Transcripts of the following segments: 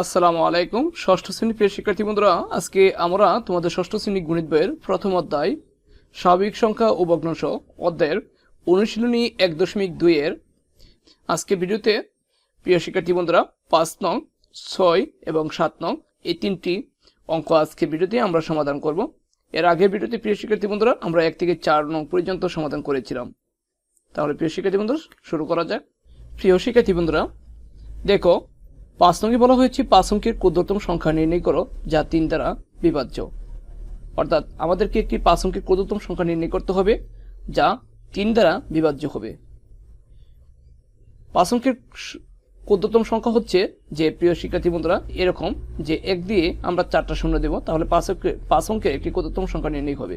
আসসালামু আলাইকুম। ষষ্ঠ শ্রেণি প্রিয় শিক্ষার্থী বন্ধুরা, আজকে আমরা তোমাদের ষষ্ঠ শ্রেণি গণিত বইয়ের প্রথম অধ্যায়, স্বাভাবিক সংখ্যা ও ভগ্নাংশ অধ্যায়ের অনুশীলনী এক দশমিক দুইয়ের আজকে ভিডিওতে প্রিয় শিক্ষার্থী বন্ধুরা, পাঁচ নং, ছয় এবং সাত নং এই তিনটি অঙ্ক আজকে ভিডিওতে আমরা সমাধান করব। এর আগের ভিডিওতে প্রিয় শিক্ষার্থী বন্ধুরা, আমরা এক থেকে চার নং পর্যন্ত সমাধান করেছিলাম। তাহলে প্রিয় শিক্ষার্থী বন্ধুরা, শুরু করা যাক। প্রিয় শিক্ষার্থী বন্ধুরা, দেখো পাঁচ নঙ্গে বলা হয়েছে, পাঁচ অঙ্কের ক্ষুদ্রতম সংখ্যা নির্ণয় করো, যা তিন দ্বারা বিভাজ্য। অর্থাৎ আমাদেরকে একটি পাঁচ অঙ্কের ক্ষুদ্রতম সংখ্যা নির্ণয় করতে হবে, যা তিন দ্বারা বিভাজ্য হবে। পাঁচ অঙ্কের ক্ষুদ্রতম সংখ্যা হচ্ছে যে, প্রিয় শিক্ষার্থী বন্ধুরা, এরকম যে এক দিয়ে আমরা চারটা শূন্য দেব, তাহলে পাঁচ অঙ্কের পাঁচ অঙ্কের একটি ক্ষুদ্রতম সংখ্যা নির্ণয় হবে।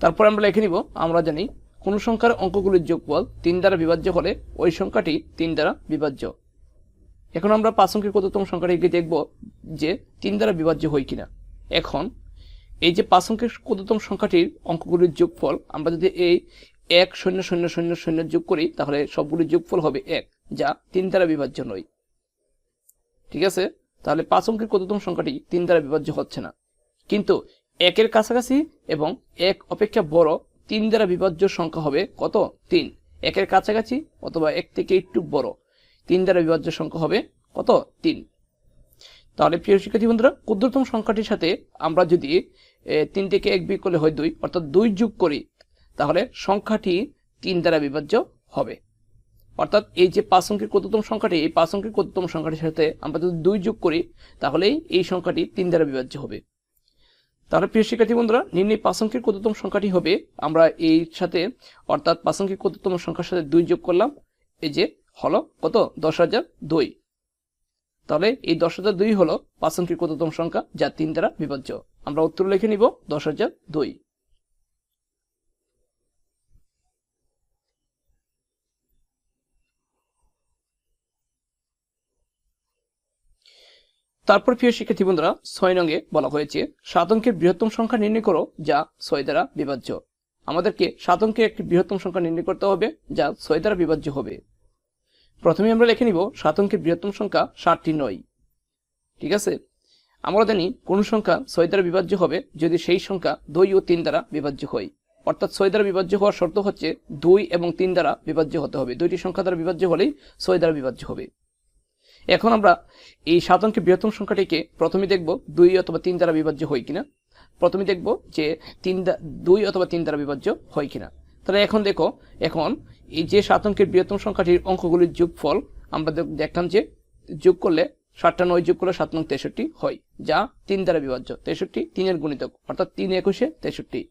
তারপর আমরা লিখে নিব, আমরা জানি কোন সংখ্যার অঙ্কগুলির যোগফল তিন দ্বারা বিভাজ্য হলে ওই সংখ্যাটি তিন দ্বারা বিভাজ্য। এখন আমরা পাঁচ অঙ্কের কততম সংখ্যাটিকে দেখব যে তিন দ্বারা বিভাজ্য হয় কিনা। এখন, এই যে পাঁচ অঙ্কের কততম সংখ্যাটির অঙ্কগুলির যোগফল, আমরা যদি এই এক, শূন্য শূন্য শূন্য শূন্য যোগ করি, তাহলে সবগুলির যোগফল হবে এক, যা তিন দ্বারা বিভাজ্য নয়। ঠিক আছে? তাহলে পাঁচ অঙ্কের কততম সংখ্যাটি তিন দ্বারা বিভাজ্য হচ্ছে না। কিন্তু একের কাছাকাছি এবং এক অপেক্ষা বড় তিন দ্বারা বিভাজ্য সংখ্যা হবে কত? তিন। একের কাছাকাছি অথবা এক থেকে একটু বড়। তিন দ্বারা বিভাজ্য সংখ্যা হবে কত? তিন। তাহলে প্রিয় শিক্ষার্থী বন্ধুরা, ক্ষুদ্রতম সংখ্যাটির সাথে আমরা যদি তিন থেকে এক বিয়োগ করলে হয় দুই, অর্থাৎ দুই যোগ করি, তাহলে সংখ্যাটি তিন দ্বারা বিভাজ্য হবে। অর্থাৎ এই যে পাঁচ অঙ্কের ক্ষুদ্রতম সংখ্যাটি, এই পাঁচ অঙ্কের ক্ষুদ্রতম সংখ্যাটির সাথে আমরা যদি দুই যোগ করি, তাহলেই এই সংখ্যাটি তিন দ্বারা বিভাজ্য হবে। তাহলে প্রিয় শিক্ষার্থী বন্ধুরা নির্ণয় পাঁচ অঙ্কের ক্ষুদ্রতম সংখ্যাটি হবে, আমরা এই সাথে, অর্থাৎ পাঁচ অঙ্কের ক্ষুদ্রতম সংখ্যার সাথে দুই যোগ করলাম, এই যে হলো কত? দশ হাজার দুই। তাহলে এই দশ হাজার দুই হলো পাঁচ ক্ষুদ্রতম সংখ্যা, যা তিন দ্বারা বিভাজ্য। আমরা উত্তর লিখে নিব দশ হাজার দুই। তারপর প্রিয় শিক্ষার্থী বন্ধুরা, ছয় নঙ্গে বলা হয়েছে, সাত অঙ্কের বৃহত্তম সংখ্যা নির্ণয় করো, যা ছয় দ্বারা বিভাজ্য। আমাদেরকে সাত অঙ্কের একটি বৃহত্তম সংখ্যা নির্ণয় করতে হবে, যা ছয় দ্বারা বিভাজ্য হবে। প্রথমে আমরা লিখে নিব সাত অঙ্কের বৃহত্তম সংখ্যা ষাটটি নয়। ঠিক আছে? আমরা জানি কোন সংখ্যা ছয় দ্বারা বিভাজ্য হবে যদি সেই সংখ্যা দুই ও তিন দ্বারা বিভাজ্য হয়। অর্থাৎ ছয় দ্বারা বিভাজ্য হওয়ার শর্ত হচ্ছে দুই এবং তিন দ্বারা বিভাজ্য হতে হবে। দুইটি সংখ্যা দ্বারা বিভাজ্য হলেই ছয় দ্বারা বিভাজ্য হবে। এখন আমরা এই সাত অঙ্কের বৃহত্তম সংখ্যাটিকে প্রথমে দেখব দুই অথবা তিন দ্বারা বিভাজ্য হয় কিনা। প্রথমে দেখব যে তিন দুই অথবা তিন দ্বারা বিভাজ্য হয় কিনা। তাহলে এখন দেখো, এখন এই যে সাত অঙ্কের বৃহত্তম সংখ্যাটির অঙ্কগুলির যোগফল, আমরা দেখ- দেখলাম যে যোগ করলে সাতটা নয় যোগ করলে সাত নং তেষট্টি হয়, যা তিন দ্বারা বিভাজ্য, তেষট্টি তিনের গুণিতক, অর্থাৎ তিন একুশে তেষট্টি।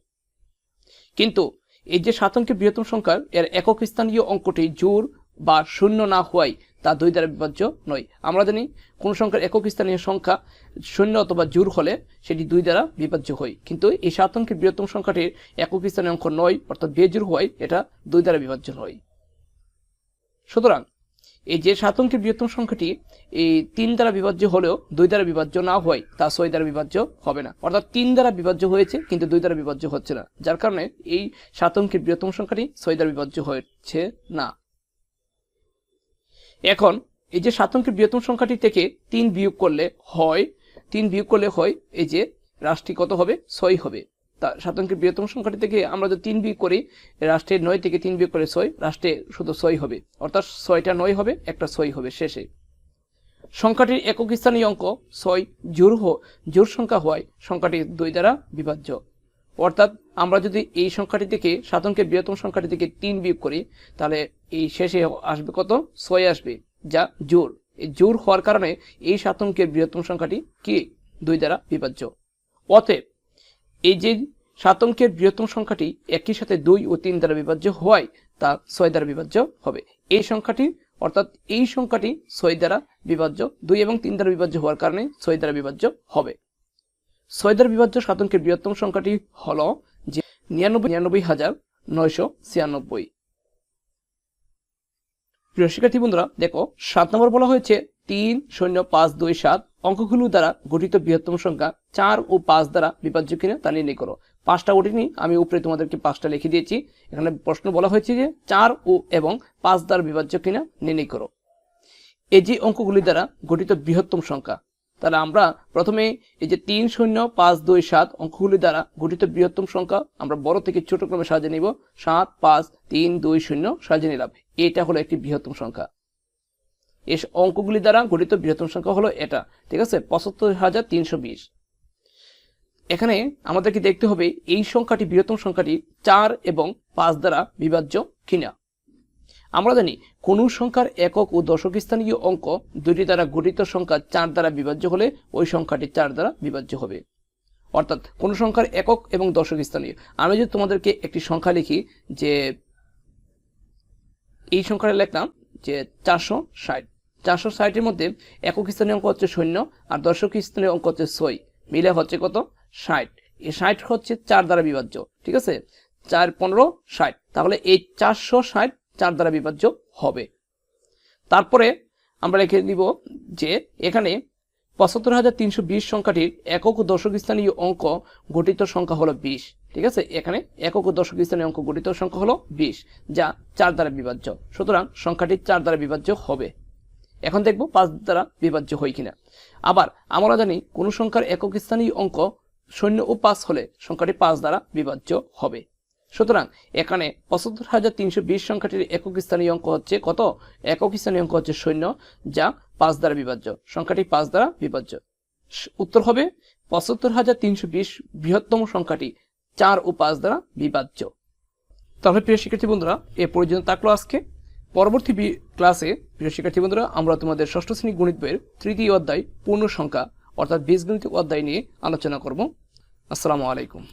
কিন্তু এই যে সাত অঙ্কের বৃহত্তম সংখ্যার, এর একক স্থানীয় অঙ্কটি জোর বা শূন্য না হওয়ায় তা দুই দ্বারা বিভাজ্য নয়। আমরা জানি কোন সংখ্যার একক স্থানীয় সংখ্যা শূন্য অথবা জোর হলে সেটি দুই দ্বারা বিভাজ্য হয়। কিন্তু এই সাত অঙ্কের বৃহত্তম সংখ্যাটির একক স্থানীয় অঙ্ক নয়, অর্থাৎ বেজোর হওয়ায় এটা দুই দ্বারা বিভাজ্য নয়। সুতরাং এই যে সাত অঙ্কের বৃহত্তম সংখ্যাটি এই তিন দ্বারা বিভাজ্য হলেও দুই দ্বারা বিভাজ্য না হয় তা ছয় দ্বারা বিভাজ্য হবে না। অর্থাৎ তিন দ্বারা বিভাজ্য হয়েছে, কিন্তু দুই দ্বারা বিভাজ্য হচ্ছে না। যার কারণে এই সাত অঙ্কের বৃহত্তম সংখ্যাটি ছয় দ্বারা বিভাজ্য হয়েছে না। এখন এই যে সাত অঙ্কের বৃহত্তম সংখ্যাটি থেকে তিন বিয়োগ করলে হয়, তিন বিয়োগ করলে হয়, এই যে রাশিটি কত হবে? ছয় হবে। তা সাত অঙ্কের বৃহত্তম সংখ্যাটি থেকে আমরা যদি তিন বিয়োগ করি রাষ্ট্রের নয় থেকে তিন বিয়োগ করে ছয়, রাষ্ট্রে শুধু ছয় হবে। অর্থাৎ ছয়টা নয় হবে, একটা ছয় হবে শেষে। সংখ্যাটির একক স্থানীয় অঙ্ক ছয় জোর জোর সংখ্যা হওয়ায় সংখ্যাটি দুই দ্বারা বিভাজ্য। অর্থাৎ আমরা যদি এই সংখ্যাটি থেকে অঙ্কের বৃহত্তম সংখ্যাটি থেকে তিন বিয়োগ করি, তাহলে এই শেষে আসবে কত? ছয় আসবে, যা জোর এই জোর হওয়ার কারণে এই সাত অঙ্কের বৃহত্তম সংখ্যাটি কি? দুই দ্বারা বিভাজ্য। অতএব, এই যে সাত অঙ্কের বৃহত্তম সংখ্যাটি একই সাথে দুই ও তিন দ্বারা বিভাজ্য হওয়ায় তা ছয় দ্বারা বিভাজ্য হবে। এই সংখ্যাটি, অর্থাৎ এই সংখ্যাটি ছয় দ্বারা বিভাজ্য, দুই এবং তিন দ্বারা বিভাজ্য হওয়ার কারণে ছয় দ্বারা বিভাজ্য হবে। ছয় বিভাজ্য সাত অঙ্কের বৃহত্তম সংখ্যাটি হল যে নিরানব্বই নিরানব্বই হাজার নয়শো ছিয়ানব্বই। প্রিয় শিক্ষার্থী বন্ধুরা, দেখো, সাত নম্বর বলা হয়েছে তিন শূন্য পাঁচ দুই সাত অঙ্কগুলো দ্বারা গঠিত বৃহত্তম সংখ্যা চার ও পাঁচ দ্বারা বিভাজ্য কিনা তা নির্ণয় করো। পাঁচটা ওঠিনি, আমি উপরে তোমাদেরকে পাঁচটা লিখে দিয়েছি। এখানে প্রশ্ন বলা হয়েছে যে চার ও এবং পাঁচ দ্বারা বিভাজ্য কিনা নির্ণয় করো। এই যে অঙ্কগুলি দ্বারা গঠিত বৃহত্তম সংখ্যা তাহলে আমরা প্রথমে এই যে তিন শূন্য পাঁচ দুই সাত অঙ্কগুলি দ্বারা গঠিত বৃহত্তম সংখ্যা আমরা বড় থেকে ছোট ক্রমে সাজিয়ে নিব। সাত, পাঁচ, তিন, দুই, শূন্য সাজিয়ে নিলাম। এটা হলো একটি বৃহত্তম সংখ্যা। এই অঙ্কগুলি দ্বারা গঠিত বৃহত্তম সংখ্যা হলো এটা। ঠিক আছে? পঁচাত্তর হাজার তিনশো বিশ। এখানে আমাদেরকে দেখতে হবে এই সংখ্যাটি বৃহত্তম সংখ্যাটি চার এবং পাঁচ দ্বারা বিভাজ্য কিনা। আমরা জানি কোনো সংখ্যার একক ও দশক স্থানীয় অঙ্ক দুটি দ্বারা গঠিত সংখ্যা চার দ্বারা বিভাজ্য হলে ওই সংখ্যাটি চার দ্বারা বিভাজ্য হবে। অর্থাৎ কোনো সংখ্যার একক এবং দশক স্থানীয়। আমি যদি তোমাদেরকে একটি সংখ্যা লিখি যে এই সংখ্যাটা লিখলাম যে চারশো ষাট। চারশো ষাটের মধ্যে একক স্থানীয় অঙ্ক হচ্ছে শূন্য আর দশক স্থানীয় অঙ্ক হচ্ছে ছয়। মিলে হচ্ছে কত? ষাট। এই ষাট হচ্ছে চার দ্বারা বিভাজ্য, ঠিক আছে? চার পনেরো ষাট। তাহলে এই চারশো ষাট চার দ্বারা বিভাজ্য হবে। তারপরে আমরা লিখে নিব যে এখানে পঁচাত্তর হাজার তিনশো বিশ সংখ্যাটির একক দশক স্থানীয় অঙ্ক গঠিত সংখ্যা হলো বিশ। ঠিক আছে? এখানে একক দশক স্থানীয় অঙ্ক গঠিত সংখ্যা হলো বিশ, যা চার দ্বারা বিভাজ্য। সুতরাং সংখ্যাটি চার দ্বারা বিভাজ্য হবে। এখন দেখব পাঁচ দ্বারা বিভাজ্য হয় কিনা। আবার আমরা জানি কোন সংখ্যার একক স্থানীয় অঙ্ক শূন্য ও পাঁচ হলে সংখ্যাটি পাঁচ দ্বারা বিভাজ্য হবে। সুতরাং এখানে পঁচাত্তর হাজার তিনশো বিশ সংখ্যাটির একক স্থানীয় অঙ্ক হচ্ছে কত? একক স্থানীয় অঙ্ক হচ্ছে শূন্য, যা পাঁচ দ্বারা বিভাজ্য। সংখ্যাটি পাঁচ দ্বারা বিভাজ্য। উত্তর হবে, পঁচাত্তর হাজার তিনশো বিশ বৃহত্তম সংখ্যাটি চার ও পাঁচ দ্বারা বিভাজ্য। তাহলে প্রিয় শিক্ষার্থী বন্ধুরা, এ পর্যন্ত থাকল আজকে। পরবর্তী ক্লাসে, প্রিয় শিক্ষার্থী বন্ধুরা, আমরা তোমাদের ষষ্ঠ শ্রেণি গণিত বইয়ের তৃতীয় অধ্যায় পূর্ণ সংখ্যা, অর্থাৎ বীজগণিত অধ্যায় নিয়ে আলোচনা করব। আসসালামু আলাইকুম।